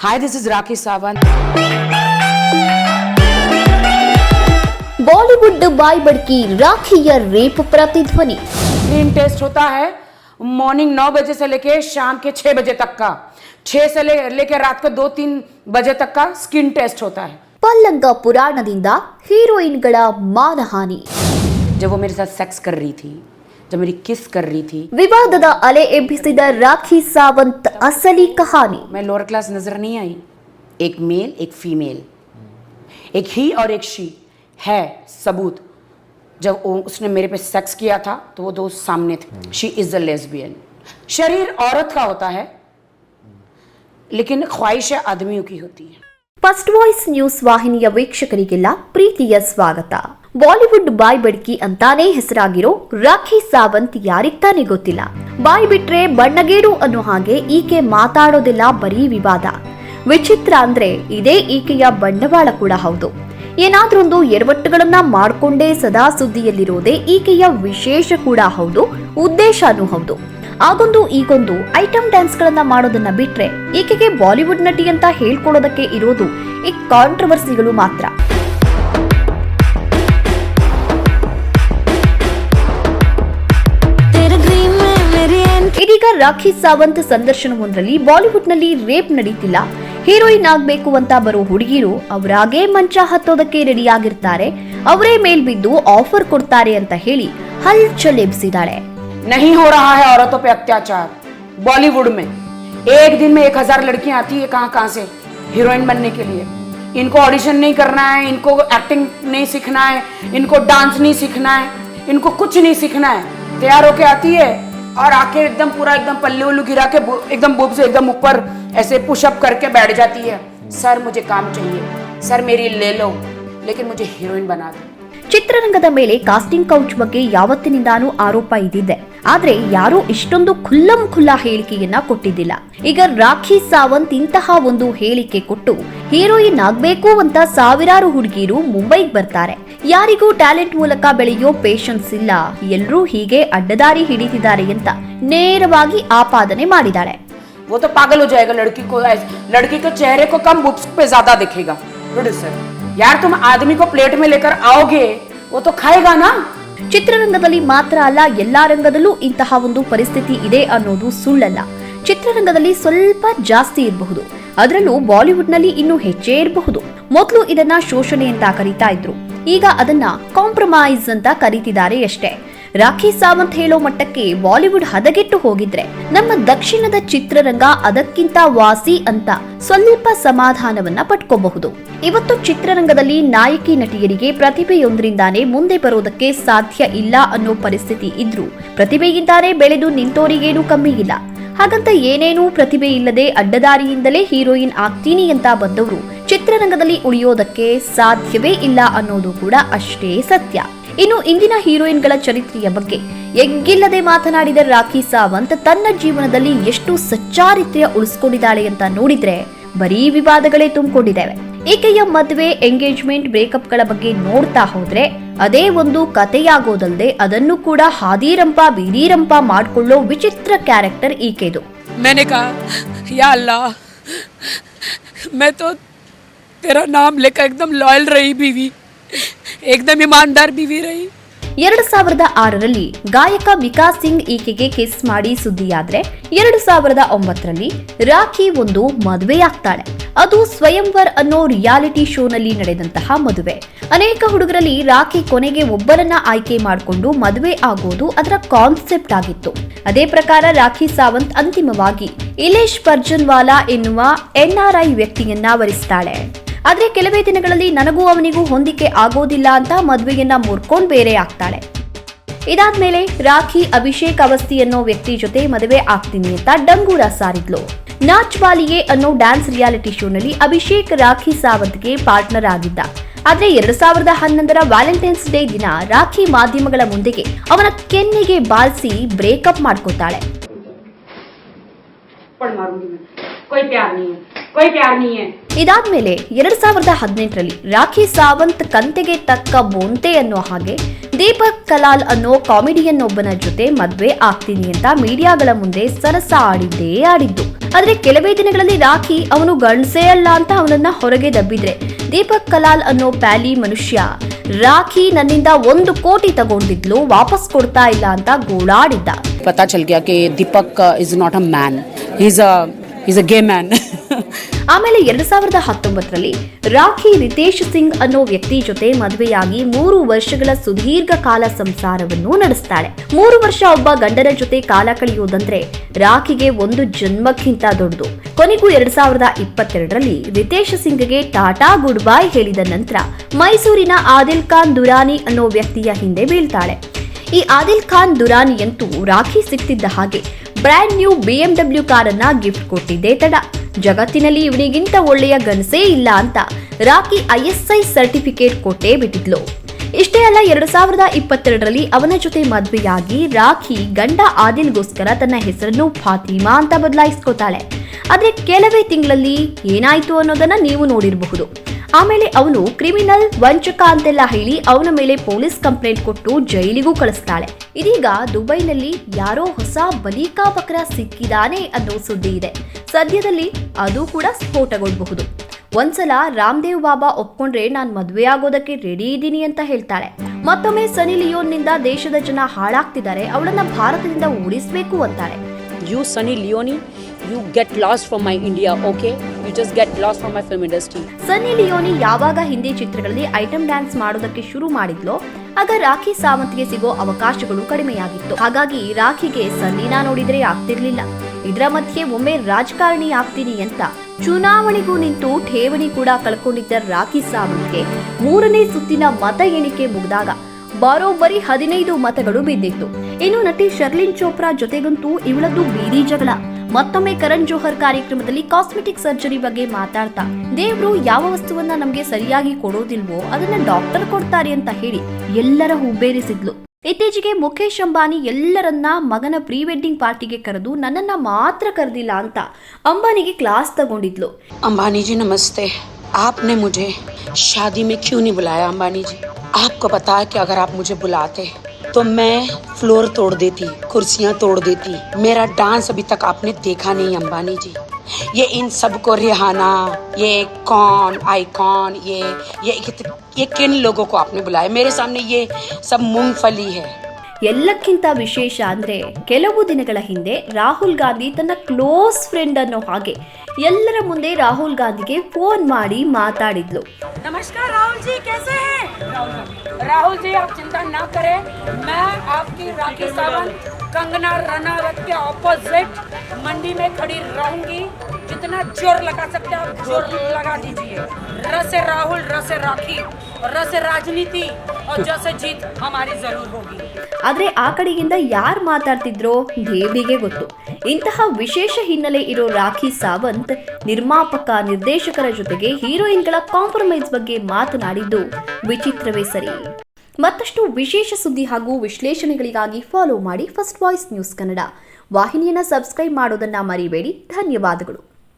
Hi, this is Rakhi Sawant. Bollywood bye ಬಡ್ಕಿ ರಾಖಿಯ rape Pratidhvani screen test होता है morning नौ बजे से लेके शाम के छह बजे तक का छह से ले लेके रात को दो तीन बजे तक का स्किन टेस्ट होता है ಪಲ್ಲಂಗ ಪುರಾಣದಿಂದ ಹೀರೋಯಿನ್ಗಳ ಮಾನಹಾನಿ जब वो मेरे साथ सेक्स कर रही थी जब मेरी किस कर रही थी ವಿವಾದದ ಅಲೆ ಎಬ್ಬಿಸಿದ ರಾಖಿ ಸಾವಂತ್ ಅಸಲಿ ಕಹಾನಿ मैं लोअर क्लास नजर नहीं आई एक मेल एक फीमेल एक ही और एक शी है सबूत जब वो- उसने मेरे पे सेक्स किया था तो वो दो सामने थे शी इज अ लेस्बियन शरीर औरत का होता है लेकिन ख्वाहिशें आदमियों की होती हैं ಫಸ್ಟ್ ವಾಯ್ಸ್ ನ್ಯೂಸ್ ವಾಹಿನಿಯ ವೀಕ್ಷಕರಿಗೆಲ್ಲ ಪ್ರೀತಿಯ ಸ್ವಾಗತ. ಬಾಲಿವುಡ್ ಬಾಯ್ ಬಡ್ಕಿ ಅಂತಾನೇ ಹೆಸರಾಗಿರೋ ರಾಖಿ ಸಾವಂತ್ ಯಾರಿಗ್ತಾನೆ ಗೊತ್ತಿಲ್ಲ. ಬಾಯ್ ಬಿಟ್ರೆ ಬಣ್ಣಗೇರು ಅನ್ನೋ ಹಾಗೆ ಈಕೆ ಮಾತಾಡೋದೆಲ್ಲ ಬರೀ ವಿವಾದ. ವಿಚಿತ್ರ ಅಂದ್ರೆ ಇದೇ ಈಕೆಯ ಬಂಡವಾಳ ಕೂಡ ಹೌದು. ಏನಾದ್ರೊಂದು ಎರವಟ್ಟುಗಳನ್ನ ಮಾಡ್ಕೊಂಡೇ ಸದಾ ಸುದ್ದಿಯಲ್ಲಿರೋದೇ ಈಕೆಯ ವಿಶೇಷ ಕೂಡ ಹೌದು, ಉದ್ದೇಶನೂ ಹೌದು. ಆಗೊಂದು ಈಗೊಂದು ಐಟಂ ಡ್ಯಾನ್ಸ್ ಗಳನ್ನ ಮಾಡೋದನ್ನ ಬಿಟ್ರೆ ಈಕೆಗೆ ಬಾಲಿವುಡ್ ನಟಿ ಅಂತ ಹೇಳ್ಕೊಳ್ಳೋದಕ್ಕೆ ಇರೋದು ಈ ಕಾಂಟ್ರವರ್ಸಿಗಳು ಮಾತ್ರ. ಇದೀಗ ರಾಖಿ ಸಾವಂತ್ ಸಂದರ್ಶನವೊಂದರಲ್ಲಿ ಬಾಲಿವುಡ್ನಲ್ಲಿ ರೇಪ್ ನಡೀತಿಲ್ಲ. ಹೀರೋಯಿನ್ ಆಗ್ಬೇಕು ಅಂತ ಬರೋ ಹುಡುಗಿರು ಅವರಾಗೇ ಮಂಚ ಹತ್ತೋದಕ್ಕೆ ರೆಡಿಯಾಗಿರ್ತಾರೆ ಅವರೇ ಮೇಲ್ಬಿದ್ದು ಆಫರ್ ಕೊಡ್ತಾರೆ ಅಂತ ಹೇಳಿ ಹಲ್ ಎಬ್ಸಿದಾಳೆ. नहीं हो रहा है औरतों पे अत्याचार बॉलीवुड में एक दिन में एक हजार लड़कियां आती है कहाँ कहाँ से हीरोइन बनने के लिए इनको ऑडिशन नहीं करना है इनको एक्टिंग नहीं सीखना है इनको डांस नहीं सीखना है इनको कुछ नहीं सीखना है तैयार होके आती है और आके एकदम पूरा एकदम पल्ले उल्लू गिरा के बु- एकदम बुब से एकदम ऊपर ऐसे पुशअप करके बैठ जाती है सर मुझे काम चाहिए सर मेरी ले लो लेकिन मुझे हीरोइन बना दो ಚಿತ್ರರಂಗದ ಮೇಲೆ ಕಾಸ್ಟಿಂಗ್ ಕೌಚ್ ಬಗ್ಗೆ ಯಾವತ್ತಿನಿಂದಾನೂ ಆರೋಪ ಇದ್ದಿದೆ ಆದ್ರೆ ಯಾರೂ ಇಷ್ಟೊಂದು ಖುಲ್ಲಂ ಖುಲ್ಲಾ ಹೇಳಿಕೆಯನ್ನ ಕೊಟ್ಟಿದ್ದಿಲ್ಲ ಈಗ ರಾಖಿ ಸಾವಂತ್ ಇಂತಹ ಒಂದು ಹೇಳಿಕೆ ಕೊಟ್ಟು ಹೀರೋಯಿನ್ ಆಗ್ಬೇಕು ಅಂತ ಸಾವಿರಾರು ಹುಡುಗಿರು ಮುಂಬೈಗೆ ಬರ್ತಾರೆ ಯಾರಿಗೂ ಟ್ಯಾಲೆಂಟ್ ಮೂಲಕ ಬೆಳೆಯೋ ಪೇಷನ್ಸ್ ಇಲ್ಲ ಎಲ್ರೂ ಹೀಗೆ ಅಡ್ಡದಾರಿ ಹಿಡಿತಿದ್ದಾರೆ ಅಂತ ನೇರವಾಗಿ ಆಪಾದನೆ ಮಾಡಿದಾಳೆ वो तो पागल हो जाएगा लड़की को ऐस- लड़की के चेहरे को कम बुक्स पे ज्यादा दिखेगा प्रोड्यूसर यार तुम आदमी को प्लेट में लेकर आओगे वो तो खाएगा ना ಚಿತ್ರರಂಗದಲ್ಲಿ ಮಾತ್ರ ಅಲ್ಲ, ಎಲ್ಲಾ ರಂಗದಲ್ಲೂ ಇಂತಹ ಒಂದು ಪರಿಸ್ಥಿತಿ ಇದೆ ಅನ್ನೋದು ಸುಳ್ಳಲ್ಲ. ಚಿತ್ರರಂಗದಲ್ಲಿ ಸ್ವಲ್ಪ ಜಾಸ್ತಿ ಇರಬಹುದು. ಅದರಲ್ಲೂ ಬಾಲಿವುಡ್ನಲ್ಲಿ ಇನ್ನೂ ಹೆಚ್ಚೇ ಇರಬಹುದು. ಮೊದಲು ಇದನ್ನ ಶೋಷಣೆ ಅಂತ ಕರೀತಾ ಇದ್ರು. ಈಗ ಅದನ್ನ ಕಾಂಪ್ರಮೈಸ್ ಅಂತ ಕರೀತಿದ್ದಾರೆ ಅಷ್ಟೇ. ರಾಖಿ ಸಾವಂತ್ ಹೇಳೋ ಮಟ್ಟಕ್ಕೆ ಬಾಲಿವುಡ್ ಹದಗೆಟ್ಟು ಹೋಗಿದ್ರೆ ನಮ್ಮ ದಕ್ಷಿಣದ ಚಿತ್ರರಂಗ ಅದಕ್ಕಿಂತ ವಾಸಿ ಅಂತ ಸ್ವಲ್ಪ ಸಮಾಧಾನವನ್ನ ಪಟ್ಕೋಬಹುದು. ಇವತ್ತು ಚಿತ್ರರಂಗದಲ್ಲಿ ನಾಯಕಿ ನಟಿಯರಿಗೆ ಪ್ರತಿಭೆಯೊಂದರಿಂದಾನೇ ಮುಂದೆ ಬರೋದಕ್ಕೆ ಸಾಧ್ಯ ಇಲ್ಲ ಅನ್ನೋ ಪರಿಸ್ಥಿತಿ ಇದ್ರೂ ಪ್ರತಿಭೆಯಿಂದಾನೇ ಬೆಳೆದು ನಿಂತೋರಿಗೇನೂ ಕಮ್ಮಿ ಇಲ್ಲ. ಹಾಗಂತ ಏನೇನೂ ಪ್ರತಿಭೆ ಇಲ್ಲದೆ ಅಡ್ಡದಾರಿಯಿಂದಲೇ ಹೀರೋಯಿನ್ ಆಗ್ತೀನಿ ಅಂತ ಬಂದವರು ಚಿತ್ರರಂಗದಲ್ಲಿ ಉಳಿಯೋದಕ್ಕೆ ಸಾಧ್ಯವೇ ಇಲ್ಲ ಅನ್ನೋದು ಕೂಡ ಅಷ್ಟೇ ಸತ್ಯ. ಇನ್ನು ಇಂದಿನ ಹೀರೋಯಿನ್ಗಳ ಚರಿತ್ರೆಯ ಬಗ್ಗೆ ಎಗ್ಗಿಲ್ಲದೆ ಮಾತನಾಡಿದ ರಾಖಿ ಸಾವಂತ್ ತನ್ನ ಜೀವನದಲ್ಲಿ ಎಷ್ಟು ಸಚ್ಚಾರಿತ್ರ್ಯ ಉಳಿಸ್ಕೊಂಡಿದ್ದಾಳೆ ಅಂತ ನೋಡಿದ್ರೆ ಬರೀ ವಿವಾದಗಳೇ ತುಂಬಿಕೊಂಡಿದ್ದೇವೆ. ಈಕೆಯ ಮದುವೆ ಎಂಗೇಜ್ಮೆಂಟ್ ಬ್ರೇಕಪ್ಗಳ ಬಗ್ಗೆ ನೋಡ್ತಾ ಹೋದ್ರೆ ಅದೇ ಒಂದು ಕಥೆಯಾಗೋದಲ್ದೆ ಅದನ್ನು ಕೂಡ ಹಾದಿರಂಪ ಬೀದಿರಂಪ ಮಾಡ್ಕೊಳ್ಳೋ ವಿಚಿತ್ರ ಕ್ಯಾರೆಕ್ಟರ್ ಈಕೆದು मैंने कहा या अल्लाह मैं तो तेरा नाम लेकर एकदम लॉयल रही बीवी एकदम ईमानदार बीवी रही ಎರಡು ಸಾವಿರದ ಆರರಲ್ಲಿ ಗಾಯಕ ವಿಕಾಸ್ ಸಿಂಗ್ ಈಕೆಗೆ ಕಿಸ್ ಮಾಡಿ ಸುದ್ದಿಯಾದ್ರೆ ಎರಡು ಸಾವಿರದ ಒಂಬತ್ತರಲ್ಲಿ ರಾಖಿ ಒಂದು ಮದುವೆಯಾಗ್ತಾಳೆ ಅದು ಸ್ವಯಂವರ್ ಅನ್ನೋ ರಿಯಾಲಿಟಿ ಶೋನಲ್ಲಿ ನಡೆದಂತಹ ಮದುವೆ. ಅನೇಕ ಹುಡುಗರಲ್ಲಿ ರಾಖಿ ಕೊನೆಗೆ ಒಬ್ಬರನ್ನ ಆಯ್ಕೆ ಮಾಡಿಕೊಂಡು ಮದುವೆ ಆಗೋದು ಅದರ ಕಾನ್ಸೆಪ್ಟ್ ಆಗಿತ್ತು. ಅದೇ ಪ್ರಕಾರ ರಾಖಿ ಸಾವಂತ್ ಅಂತಿಮವಾಗಿ ಇಲೇಶ್ ಪರ್ಜನ್ವಾಲಾ ಎನ್ನುವ ಎನ್ಆರ್ಐ ವ್ಯಕ್ತಿಯನ್ನ ವರಿಸ್ತಾಳೆ. ಆದ್ರೆ ಕೆಲವೇ ದಿನಗಳಲ್ಲಿ ನನಗೂ ಅವನಿಗೂ ಹೊಂದಿಕೆ ಆಗೋದಿಲ್ಲ ಅಂತ ಮದುವೆಯನ್ನ ಮುರ್ಕೊಂಡು ಬೇರೆ ಆಗ್ತಾಳೆ. ಇದಾದ್ಮೇಲೆ ರಾಖಿ ಅಭಿಷೇಕ್ ಅವಸ್ಥಿ ಅನ್ನೋ ವ್ಯಕ್ತಿ ಜೊತೆ ಮದುವೆ ಆಗ್ತೀನಿ ಅಂತ ಡಂಗೂರ ಸಾರಿದ್ಲು. ನಾಚ್ ವಾಲಿಯೇ ಅನ್ನೋ ಡ್ಯಾನ್ಸ್ ರಿಯಾಲಿಟಿ ಶೋನಲ್ಲಿ ಅಭಿಷೇಕ್ ರಾಖಿ ಸಾವಂತ್ಗೆ ಪಾರ್ಟ್ನರ್ ಆಗಿದ್ದ. ಆದರೆ ಎರಡು ಸಾವಿರದ ಹನ್ನೊಂದರ ವ್ಯಾಲೆಂಟೈನ್ಸ್ ಡೇ ದಿನ ರಾಖಿ ಮಾಧ್ಯಮಗಳ ಮುಂದೆಗೆ ಅವನ ಕೆನ್ನೆಗೆ ಬಾಲ್ಸಿ ಬ್ರೇಕಪ್ ಮಾಡ್ಕೋತಾಳೆ ಇದಾದ್ಮೇಲೆ ಎರಡ್ ಸಾವಿರದ ಹದಿನೆಂಟರಲ್ಲಿ ರಾಖಿ ಸಾವಂತ್ ಕಂತೆಗೆ ತಕ್ಕ ಬೋಂತೆ ಅನ್ನೋ ಹಾಗೆ ದೀಪಕ್ ಕಲಾಲ್ ಅನ್ನೋ ಕಾಮಿಡಿಯನ್ ಒಬ್ಬನ ಜೊತೆ ಮದ್ವೆ ಆಗ್ತೀನಿ ಅಂತ ಮೀಡಿಯಾಗಳ ಮುಂದೆ ಸರಸ ಆಡಿದ್ದೇ ಆಡಿದ್ದು. ಆದ್ರೆ ಕೆಲವೇ ದಿನಗಳಲ್ಲಿ ರಾಖಿ ಅವನು ಗಣಸೇ ಅಲ್ಲ ಅಂತ ಅವನನ್ನ ಹೊರಗೆ ದಬ್ಬಿದ್ರೆ. ದೀಪಕ್ ಕಲಾಲ್ ಅನ್ನೋ ಪ್ಯಾಲಿ ಮನುಷ್ಯ ರಾಖಿ ನನ್ನಿಂದ ಒಂದು ಕೋಟಿ ತಗೊಂಡಿದ್ಲು, ವಾಪಸ್ ಕೊಡ್ತಾ ಇಲ್ಲ ಅಂತ ಗೋಳಾಡಿದ್ದ. ಪತಾ ಚಲ್ Deepak is not a man is a gay man ಆಮೇಲೆ ಎರಡ್ ಸಾವಿರದ ಹತ್ತೊಂಬತ್ತರಲ್ಲಿ ರಾಖಿ ರಿತೇಶ್ ಸಿಂಗ್ ಅನ್ನೋ ವ್ಯಕ್ತಿ ಜೊತೆ ಮದುವೆಯಾಗಿ ಮೂರು ವರ್ಷಗಳ ಸುದೀರ್ಘ ಕಾಲ ಸಂಸಾರವನ್ನು ನಡೆಸ್ತಾಳೆ. ಮೂರು ವರ್ಷ ಒಬ್ಬ ಗಂಡನ ಜೊತೆ ಕಾಲ ಕಳೆಯುವುದಂದ್ರೆ ರಾಖಿಗೆ ಒಂದು ಜನ್ಮಕ್ಕಿಂತ ದೊಡ್ಡದು. ಕೊನೆಗೂ ಎರಡ್ ಸಾವಿರದ ಇಪ್ಪತ್ತೆರಡರಲ್ಲಿ ರಿತೇಶ್ ಸಿಂಗ್ಗೆ ಟಾಟಾ ಗುಡ್ ಬೈ ಹೇಳಿದ ನಂತರ ಮೈಸೂರಿನ ಆದಿಲ್ ಖಾನ್ ದುರಾನಿ ಅನ್ನೋ ವ್ಯಕ್ತಿಯ ಹಿಂದೆ ಬೀಳ್ತಾಳೆ. ಈ ಆದಿಲ್ ಖಾನ್ ದುರಾನಿಯಂತೂ ರಾಖಿ ಸಿಕ್ತಿದ್ದ ಹಾಗೆ ಬ್ರ್ಯಾಂಡ್ ನ್ಯೂ ಬಿಎಂಡಬ್ಲ್ಯೂ ಕಾರನ್ನ ಗಿಫ್ಟ್ ಕೊಟ್ಟಿದ್ದೇ ತಡ. ಜಗತ್ತಿನಲ್ಲಿ ಇವನಿಗಿಂತ ಒಳ್ಳೆಯ ಗನಸೇ ಇಲ್ಲ ಅಂತ ರಾಕಿ ಐಎಸ್ಐ ಸರ್ಟಿಫಿಕೇಟ್ ಕೊಟ್ಟೇ ಬಿಟ್ಟಿದ್ಲು. ಇಷ್ಟೇ ಅಲ್ಲ, ಎರಡು ಸಾವಿರದ ಇಪ್ಪತ್ತೆರಡರಲ್ಲಿ ಅವನ ಜೊತೆ ಮದುವೆಯಾಗಿ ರಾಖಿ ಗಂಡ ಆದಿಲ್ಗೋಸ್ಕರ ತನ್ನ ಹೆಸರನ್ನು ಫಾತಿಮಾ ಅಂತ ಬದಲಾಯಿಸ್ಕೋತಾಳೆ ಆದ್ರೆ ಕೆಲವೇ ತಿಂಗಳಲ್ಲಿ ಏನಾಯ್ತು ಅನ್ನೋದನ್ನ ನೀವು ನೋಡಿರಬಹುದು. ಆಮೇಲೆ ಅವನು ಕ್ರಿಮಿನಲ್ ವಂಚಕ ಅಂತೆಲ್ಲ ಹೇಳಿ ಅವನ ಮೇಲೆ ಪೊಲೀಸ್ ಕಂಪ್ಲೇಂಟ್ ಕೊಟ್ಟು ಜೈಲಿಗೂ ಕಳಿಸ್ತಾಳೆ. ಇದೀಗ ದುಬೈನಲ್ಲಿ ಯಾರೋ ಹೊಸ ಬಲಿಕಾ ಬಕ್ರ ಸಿಕ್ಕಿದಾನೆ ಅನ್ನೋ ಸುದ್ದಿ ಇದೆ. ಸದ್ಯದಲ್ಲಿ ಅದು ಕೂಡ ಸ್ಫೋಟಗೊಳ್ಳಬಹುದು ಒಂದ್ಸಲ ರಾಮದೇವ್ ಬಾಬಾ ಒಪ್ಕೊಂಡ್ರೆ ನಾನು ಮದುವೆ ಆಗೋದಕ್ಕೆ ರೆಡಿ ಇದ್ದೀನಿ ಅಂತ ಹೇಳ್ತಾಳೆ. ಮತ್ತೊಮ್ಮೆ ಸನಿ ಲಿಯೋನ್ನಿಂದ ದೇಶದ ಜನ ಹಾಳಾಗ್ತಿದ್ದಾರೆ ಅವಳನ್ನ ಭಾರತದಿಂದ ಉಳಿಸ್ಬೇಕು ಅಂತಾಳೆ. You Sunny Leone you get lost from my India okay you just get lost from my film industry Sunny Leone ಯಾವಾಗ ಹಿಂದಿ ಚಿತ್ರಗಳಲ್ಲಿ ಐಟಂ ಡ್ಯಾನ್ಸ್ ಮಾಡೋದಕ್ಕೆ ಶುರು ಮಾಡಿದ್ಲೋ ಆಗ ರಾಖಿ ಸಾವಂತ್ಗೆ ಸಿಗೋ ಅವಕಾಶಗಳು ಕಡಿಮೆಯಾಗಿತ್ತು. ಹಾಗಾಗಿ ರಾಖಿಗೆ ಸನ್ನಿನ ನೋಡಿದ್ರೆ ಆಗ್ತಿರ್ಲಿಲ್ಲ. ಇದರ ಮಧ್ಯೆ ಒಮ್ಮೆ ರಾಜಕಾರಣಿ ಆಗ್ತೀನಿ ಅಂತ ಚುನಾವಣೆಗೂ ನಿಂತು ಠೇವಣಿ ಕೂಡ ಕಳ್ಕೊಂಡಿದ್ದ ರಾಖಿ ಸಾವಂತ್ಗೆ ಮೂರನೇ ಸುತ್ತಿನ ಮತ ಎಣಿಕೆ ಮುಗಿದಾಗ ಬರೋಬ್ಬರಿ ಹದಿನೈದು ಮತಗಳು ಬಿದ್ದಿತ್ತು. ಇನ್ನು ನಟಿ ಶರ್ಲಿನ್ ಚೋಪ್ರಾ ಜೊತೆಗಂತೂ ಇವಳದ್ದು ಬೀದಿ ಜಗಳ. ಮತ್ತೊಮ್ಮೆ ಕರಣ್ ಜೋಹರ್ ಕಾರ್ಯಕ್ರಮದಲ್ಲಿ ಕಾಸ್ಮೆಟಿಕ್ ಸರ್ಜರಿ ಬಗ್ಗೆ ಮಾತಾಡ್ತಾ, ದೇವ್ರು ಯಾವ ವಸ್ತುವನ್ನ ನಮ್ಗೆ ಸರಿಯಾಗಿ ಕೊಡೋದಿಲ್ವೋ ಅದನ್ನ ಡಾಕ್ಟರ್ ಕೊಡ್ತಾರೆ ಅಂತ ಹೇಳಿ ಎಲ್ಲರ ಹುಬ್ಬೇರಿಸಿದ್ಲು ಇತ್ತೀಚೆಗೆ ಮುಖೇಶ್ ಅಂಬಾನಿ ಎಲ್ಲರನ್ನ ಮಗನ ಪ್ರೀ ವೆಡ್ಡಿಂಗ್ ಪಾರ್ಟಿಗೆ ಕರೆದು ನನ್ನನ್ನ ಮಾತ್ರ ಕರೆದಿಲ್ಲ ಅಂತ ಅಂಬಾನಿಗೆ ಕ್ಲಾಸ್ ತಗೊಂಡಿದ್ಲು अंबानी जी नमस्ते आपने मुझे शादी में क्यों नहीं बुलाया अंबानी जी आपको पता है कि अगर आप मुझे बुलाते तो मैं फ्लोर तोड़ देती कुर्सियां तोड़ देती मेरा डांस अभी तक आपने देखा नहीं अंबानी जी ये इन सबको रिहाना, ये कौन आइकॉन ये ये ये किन लोगों को आपने बुलाया? मेरे सामने ये सब मूंगफली है। ಎಲ್ಲಕ್ಕಿಂತ ವಿಶೇಷ ಅಂದ್ರೆ ಕೆಲವು ದಿನಗಳ ಹಿಂದೆ ರಾಹುಲ್ ಗಾಂಧಿ ತನ್ನ ಕ್ಲೋಸ್ ಫ್ರೆಂಡ್ ಅನ್ನೋ ಹಾಗೆ ಎಲ್ಲರ ಮುಂದೆ ರಾಹುಲ್ ಗಾಂಧಿಗೆ ಫೋನ್ ಮಾಡಿ ಮಾತಾಡಿದ್ಲು नमस्कार राहुल जी कैसे हैं राहुल जी आप चिंता ना करें मैं आपकी राखी सावंत कंगना रनावत के ऑपोजिट मंडी में खड़ी रहूंगी जितना जोर लगा सकते हैं आप जोर लगा दीजिए रसे राहुल रसे राखी और रसे राजनीति और जैसे जीत हमारी जरूर होगी ಆದ್ರೆ ಆ ಕಡೆಯಿಂದ ಯಾರು ಮಾತಾಡ್ತಿದ್ರೋ ದೇವಿಗೆ ಗೊತ್ತು ಇಂತಹ ವಿಶೇಷ ಹಿನ್ನೆಲೆ ಇರೋ ರಾಖಿ ಸಾವಂತ್ ನಿರ್ಮಾಪಕ ನಿರ್ದೇಶಕರ ಜೊತೆಗೆ ಹೀರೋಯಿನ್ಗಳ ಕಾಂಪ್ರಮೈಸ್ ಬಗ್ಗೆ ಮಾತನಾಡಿದ್ದು ವಿಚಿತ್ರವೇ ಸರಿ ಮತ್ತಷ್ಟು ವಿಶೇಷ ಸುದ್ದಿ ಹಾಗೂ ವಿಶ್ಲೇಷಣೆಗಳಿಗಾಗಿ ಫಾಲೋ ಮಾಡಿ ಫಸ್ಟ್ ವಾಯ್ಸ್ ನ್ಯೂಸ್ ಕನ್ನಡ ವಾಹಿನಿಯನ್ನ ಸಬ್ಸ್ಕ್ರೈಬ್ ಮಾಡೋದನ್ನ ಮರಿಬೇಡಿ ಧನ್ಯವಾದಗಳು